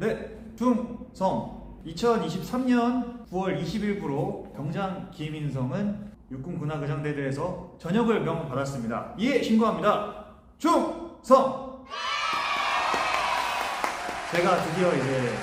네, 중성 2023년 9월 20일부로 병장 김인성은 육군 군화의장대대에서 전역을 명받았습니다. 이에 신고합니다. 중성! 제가 드디어 이제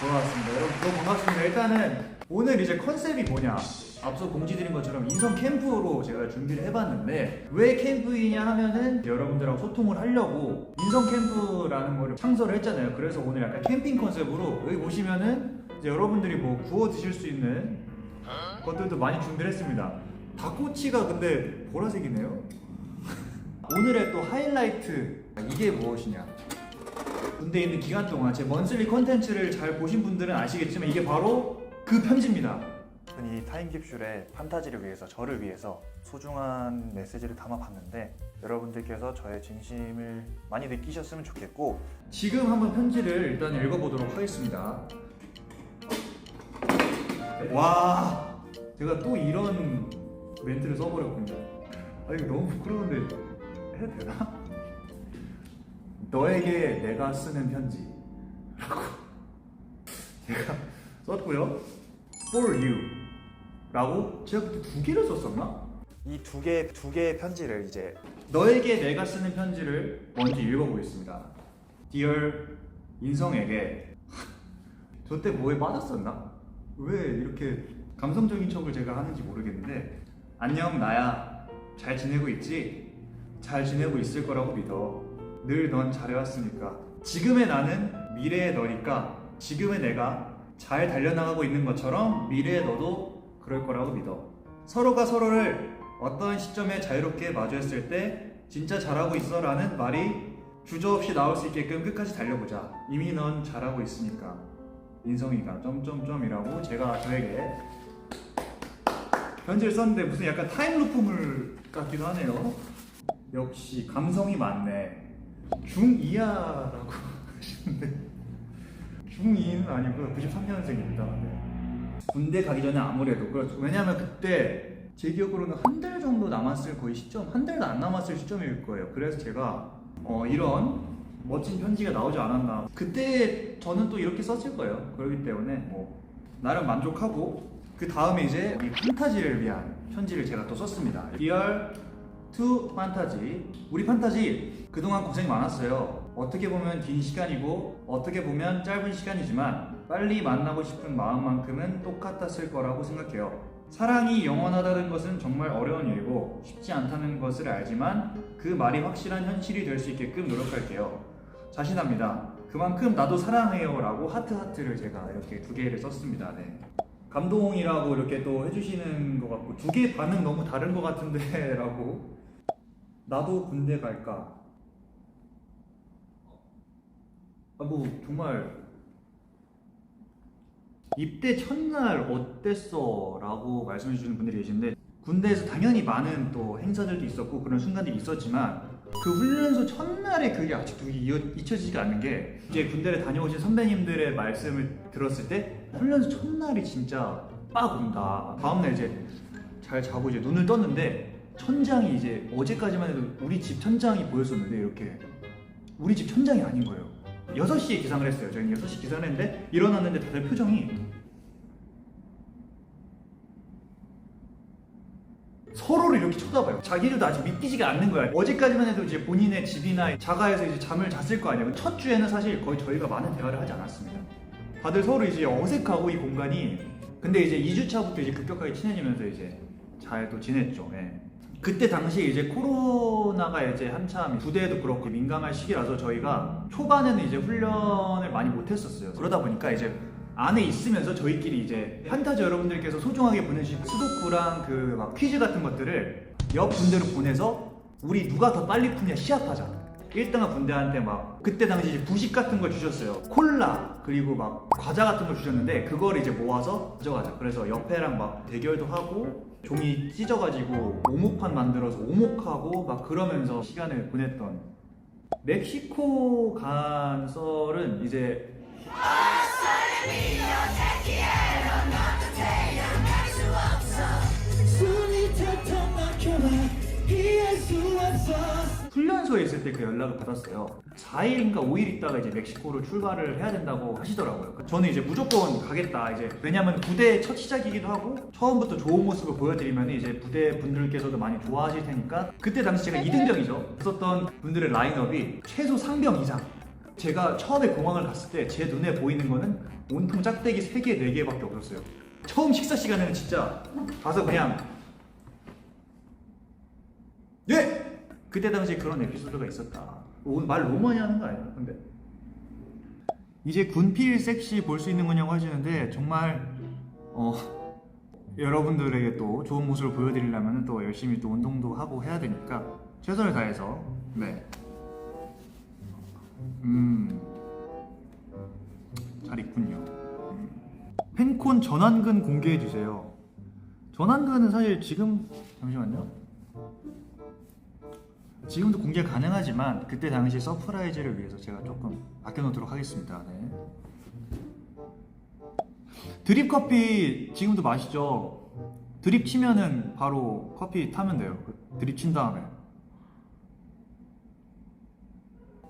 돌아왔습니다. 여러분 너무 반갑습니다. 일단은 오늘 이제 컨셉이 뭐냐? 앞서 공지드린 것처럼 인성 캠프로 제가 준비를 해봤는데 왜 캠프이냐 하면은 여러분들하고 소통을 하려고 인성 캠프라는 거를 창설을 했잖아요. 그래서 오늘 약간 캠핑 컨셉으로 여기 보시면은 이제 여러분들이 뭐 구워 드실 수 있는 것들도 많이 준비를 했습니다. 닭꼬치가 근데 보라색이네요. 오늘의 또 하이라이트 이게 무엇이냐? 군대에 있는 기간 동안 제 먼슬리 컨텐츠를 잘 보신 분들은 아시겠지만 이게 바로 그 편지입니다. 이 타임캡슐에 판타지를 위해서 저를 위해서 소중한 메시지를 담아봤는데 여러분들께서 저의 진심을 많이 느끼셨으면 좋겠고 지금 한번 편지를 일단 읽어보도록 하겠습니다. 와, 제가 또 이런 멘트를 써버렸군요. 아 이거 너무 부끄러운데 해도 되나? 너에게 내가 쓰는 편지라고 제가 썼고요. For you라고 제가 그때 두 개를 썼었나? 이 두 개 두 개의 편지를 이제 너에게 내가 쓰는 편지를 먼저 읽어보겠습니다. Dear 인성에게 저 때 뭐에 빠졌었나? 왜 이렇게 감성적인 척을 제가 하는지 모르겠는데 안녕 나야 잘 지내고 있지? 잘 지내고 있을 거라고 믿어 늘 넌 잘해왔으니까 지금의 나는 미래의 너니까 지금의 내가 잘 달려나가고 있는 것처럼 미래의 너도 그럴 거라고 믿어. 서로가 서로를 어떤 시점에 자유롭게 마주했을 때 진짜 잘하고 있어 라는 말이 주저없이 나올 수 있게끔 끝까지 달려보자. 이미 넌 잘하고 있으니까. 인성이가 점점점이라고 제가 저에게 편지를 썼는데 무슨 약간 타임루프물 같기도 하네요. 역시 감성이 많네. 중2야라고 하시는데 중2는 아니고요 93년생입니다. 군대 가기 전에 아무래도 그렇죠. 왜냐하면 그때 제 기억으로는 한 달 정도 남았을 거의 시점 한 달도 안 남았을 시점일 거예요. 그래서 제가 어, 이런 멋진 편지가 나오지 않았나. 그때 저는 또 이렇게 썼을 거예요. 그렇기 때문에 뭐 나름 만족하고 그 다음에 이제 우리 판타지를 위한 편지를 제가 또 썼습니다. Dear to 판타지. 우리 판타지 그동안 고생 많았어요 어떻게 보면 긴 시간이고 어떻게 보면 짧은 시간이지만 빨리 만나고 싶은 마음만큼은 똑같았을 거라고 생각해요. 사랑이 영원하다는 것은 정말 어려운 일이고 쉽지 않다는 것을 알지만 그 말이 확실한 현실이 될 수 있게끔 노력할게요. 자신합니다. 그만큼 나도 사랑해요 라고 하트 하트를 제가 이렇게 두 개를 썼습니다. 네. 감동이라고 이렇게 또 해주시는 것 같고 두 개 반응 너무 다른 것 같은데 라고. 나도 군대 갈까 아 뭐 정말. 입대 첫날 어땠어? 라고 말씀해 주시는 분들이 계신데 군대에서 당연히 많은 또 행사들도 있었고 그런 순간들이 있었지만 그 훈련소 첫날에 그게 아직도 이어, 잊혀지지가 않는 게 이제 군대를 다녀오신 선배님들의 말씀을 들었을 때 훈련소 첫날이 진짜 빡 온다. 다음날 이제 잘 자고 이제 눈을 떴는데 천장이 이제 어제까지만 해도 우리 집 천장이 보였었는데 이렇게. 우리 집 천장이 아닌 거예요 6시에 기상을 했어요 저희는 6시 기상을 했는데 일어났는데 다들 표정이 서로를 이렇게 쳐다봐요. 자기들도 아직 믿기지가 않는 거야. 어제까지만 해도 이제 본인의 집이나 자가에서 이제 잠을 잤을 거 아니에요. 첫 주에는 사실 거의 저희가 많은 대화를 하지 않았습니다. 다들 서로 이제 어색하고 이 공간이 근데 이제 2주차부터 이제 급격하게 친해지면서 이제 잘 또 지냈죠. 예. 그때 당시에 이제 코로나가 이제 한참 부대에도 그렇고 민감한 시기라서 저희가 초반에는 이제 훈련을 많이 못했었어요. 그러다 보니까 이제 안에 있으면서 저희끼리 이제 판타지 여러분들께서 소중하게 보내주신 수도쿠랑 그 막 퀴즈 같은 것들을 옆 군대로 보내서 우리 누가 더 빨리 푸냐 시합하자. 1등한 군대한테 막 그때 당시 이제 부식 같은 걸 주셨어요. 콜라 그리고 막 과자 같은 걸 주셨는데 그걸 이제 모아서 가져가자. 그래서 옆에랑 막 대결도 하고 종이 찢어가지고 오목판 만들어서 오목하고 막 그러면서 시간을 보냈던 멕시코 간 썰은 이제 피할 수 없어 훈련소에 있을 때 그 연락을 받았어요. 4일인가 5일 있다가 이제 멕시코로 출발을 해야 된다고 하시더라고요. 저는 이제 무조건 가겠다. 이제 왜냐면 부대 첫 시작이기도 하고 처음부터 좋은 모습을 보여드리면 이제 부대 분들께서도 많이 좋아하실 테니까 그때 당시 제가 2등병이죠. 있었던 분들의 라인업이 최소 상병 이상. 제가 처음에 공항을 갔을 때 제 눈에 보이는 거는 온통 짝대기 3개, 4개밖에 없었어요. 처음 식사 시간에는 진짜 가서 그냥 예! 그때 당시에 그런 에피소드가 있었다. 말 너무 많이 하는 거 아니야? 근데 이제 군필 섹시 볼 수 있는 거냐고 하시는데 정말 어 여러분들에게 또 좋은 모습을 보여드리려면 또 열심히 또 운동도 하고 해야 되니까 최선을 다해서 네. 음. 잘 있군요. 음. 팬콘 전완근 공개해 주세요. 전완근은 사실 지금 잠시만요. 지금도 공개 가능하지만 그때 당시 서프라이즈를 위해서 제가 조금 아껴놓도록 하겠습니다. 네. 드립 커피 지금도 마시죠? 드립 치면은 바로 커피 타면 돼요. 그 드립 친 다음에.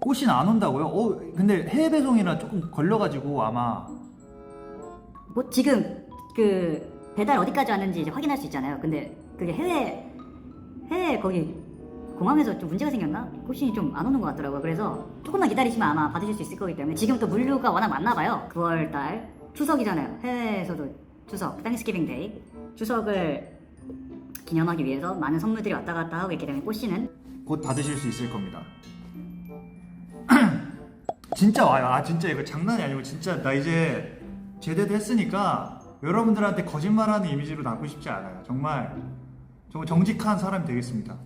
꽃이 안 온다고요? 어, 근데 해외 배송이라 조금 걸려가지고 아마 뭐 지금 그 배달 어디까지 왔는지 이제 확인할 수 있잖아요. 근데 그게 해외 해외 거기 공항에서 좀 문제가 생겼나? 꽃신이 좀 안 오는 것 같더라고요. 그래서 조금만 기다리시면 아마 받으실 수 있을 거기 때문에 지금 또 물류가 워낙 많나 봐요. 9월 달 추석이잖아요. 해외에서도 추석, 땡스기빙 데이 추석을 기념하기 위해서 많은 선물들이 왔다 갔다 하고 있기 때문에 꽃신은 곧 받으실 수 있을 겁니다. 진짜 와요. 아 진짜 이거 장난이 아니고 진짜 나 이제 제대도 했으니까 여러분들한테 거짓말하는 이미지로 남고 싶지 않아요. 정말 정말 정직한 사람이 되겠습니다.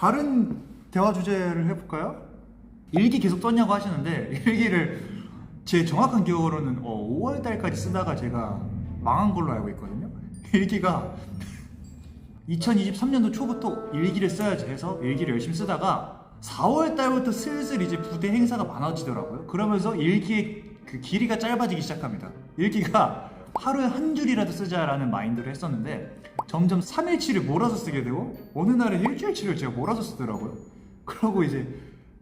다른 대화 주제를 해볼까요? 일기 계속 썼냐고 하시는데 일기를 제 정확한 기억으로는 5월 달까지 쓰다가 제가 망한 걸로 알고 있거든요. 일기가 2023년도 초부터 일기를 써야지 해서 일기를 열심히 쓰다가 4월 달부터 슬슬 이제 부대 행사가 많아지더라고요. 그러면서 일기의 그 길이가 짧아지기 시작합니다. 일기가 하루에 한 줄이라도 쓰자라는 마인드를 했었는데 점점 3일치를 몰아서 쓰게 되고 어느 날에 일주일치를 제가 몰아서 쓰더라고요. 그러고 이제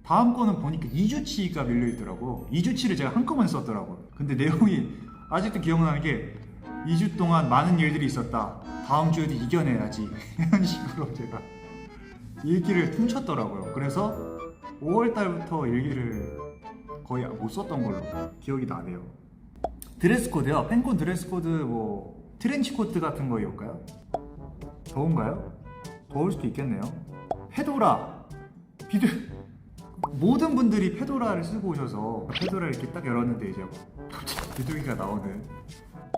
다음 거는 보니까 2주치가 밀려 있더라고. 2주치를 제가 한꺼번에 썼더라고요. 근데 내용이 아직도 기억나는 게 2주 동안 많은 일들이 있었다. 다음 주에도 이겨내야지. 이런 식으로 제가 일기를 퉁쳤더라고요. 그래서 5월 달부터 일기를 거의 못 썼던 걸로 기억이 나네요. 드레스 코드요. 팬콘 드레스 코드 뭐 트렌치 코트 같은 거 입을까요? 더운가요? 더울 수도 있겠네요. 페도라 비드 모든 분들이 페도라를 쓰고 오셔서 페도라 이렇게 딱 열었는데 이제 갑자기 비둘기가 나오는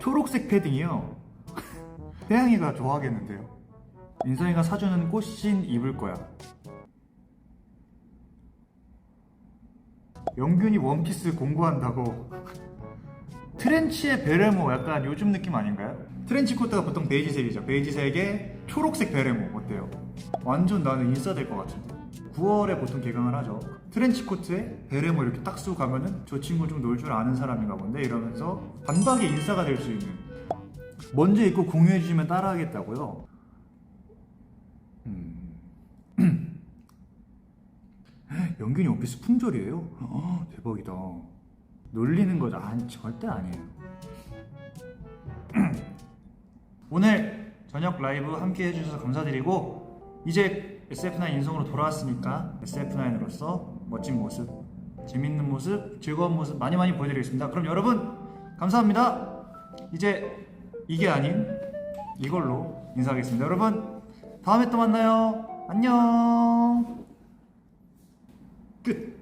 초록색 패딩이요. 태양이가 좋아하겠는데요. 인성이가 사주는 꽃신 입을 거야. 영균이 원피스 공부한다고. 트렌치의 베레모 약간 요즘 느낌 아닌가요? 트렌치 코트가 보통 베이지색이죠. 베이지색에 초록색 베레모 어때요? 완전 나는 인싸 될 것 같은데. 9월에 보통 개강을 하죠. 트렌치 코트에 베레모 이렇게 딱 쓰고 가면은 저 친구 좀 놀 줄 아는 사람인가 본데 이러면서 단박에 인싸가 될 수 있는. 먼저 입고 공유해 주시면 따라하겠다고요. 음. 영균이 오피스 품절이에요? 아, 대박이다. 놀리는 거죠? 아니 절대 아니에요. 오늘 저녁 라이브 함께 해주셔서 감사드리고 이제 SF9 인성으로 돌아왔으니까 SF9으로서 멋진 모습, 재밌는 모습, 즐거운 모습 많이 많이 보여드리겠습니다. 그럼 여러분 감사합니다. 이제 이게 아닌 이걸로 인사하겠습니다. 여러분 다음에 또 만나요. 안녕. 끝.